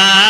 মা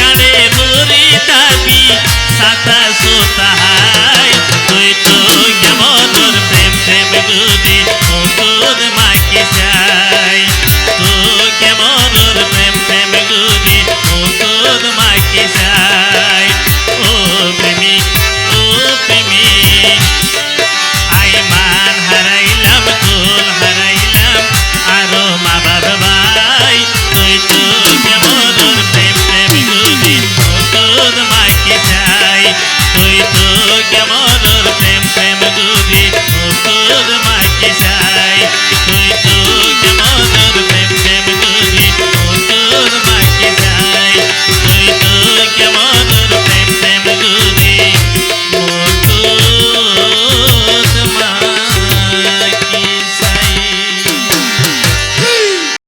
গাড়ে মুড়ি দাবি সাতা সুতাহাই তুই তো কেমন প্রেম প্রেম গুদি অঙ্কুর মাকে চাই। তো কেমন প্রেম প্রেম গুদি অঙ্কুর মাকে চাই। তোমাকে চাই তুই তো কেমন প্রেম প্রেম গুলি মাকে চাই